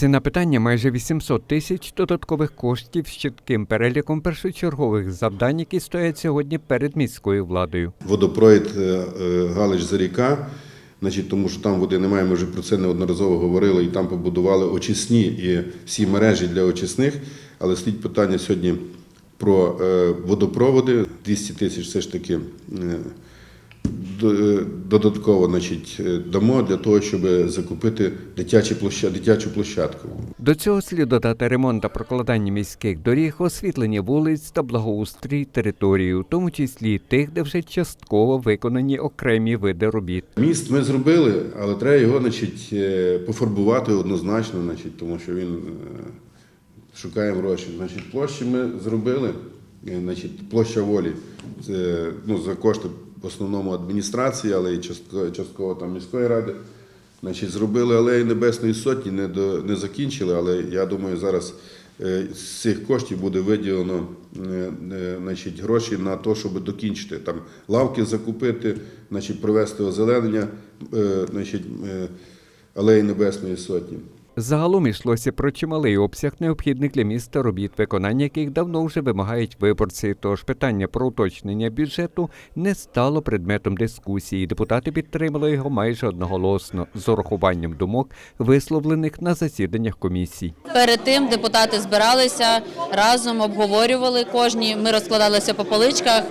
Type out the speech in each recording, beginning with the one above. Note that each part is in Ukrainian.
Ціна питання майже 800 тисяч додаткових коштів з чітким переліком першочергових завдань, які стоять сьогодні перед міською владою. Водопровід е, е, Галич Заріка, значить, тому що там води немає, ми вже про це неодноразово говорили, і там побудували очисні і всі мережі для очисних. Але стоїть питання сьогодні про е, водопроводи. 200 тисяч все ж таки додатково значить, е, дамо для того, щоб закупити дитячі площа- дитячу площадку. До цього слід додати ремонт та прокладання міських доріг, освітлення вулиць та благоустрій території, у тому числі тих, де вже частково виконані окремі види робіт. Міст ми зробили, але треба його значить, е, пофарбувати однозначно, значить, тому що він е, шукає гроші. Значить, площі ми зробили, е, значить, площа волі це, ну, за кошти в основному адміністрації, але і частково, частково там міської ради. Значить, зробили алею Небесної Сотні, не, до, не закінчили, але я думаю, зараз е, з цих коштів буде виділено е, е, значить, гроші на те, щоб докінчити. Там лавки закупити, значить, провести озеленення значить, алеї Небесної Сотні. Загалом йшлося про чималий обсяг необхідних для міста робіт, виконання яких давно вже вимагають виборці. Тож питання про уточнення бюджету не стало предметом дискусії. Депутати підтримали його майже одноголосно з урахуванням думок, висловлених на засіданнях комісій. Перед тим депутати збиралися разом, обговорювали кожні. Ми розкладалися по поличках,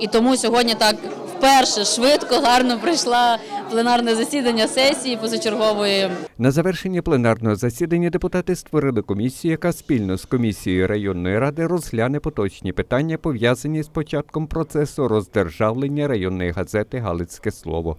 і тому сьогодні так вперше швидко, гарно прийшла пленарне засідання сесії позачергової. На завершення пленарного засідання депутати створили комісію, яка спільно з комісією районної ради розгляне поточні питання, пов'язані з початком процесу роздержавлення районної газети Галицьке слово.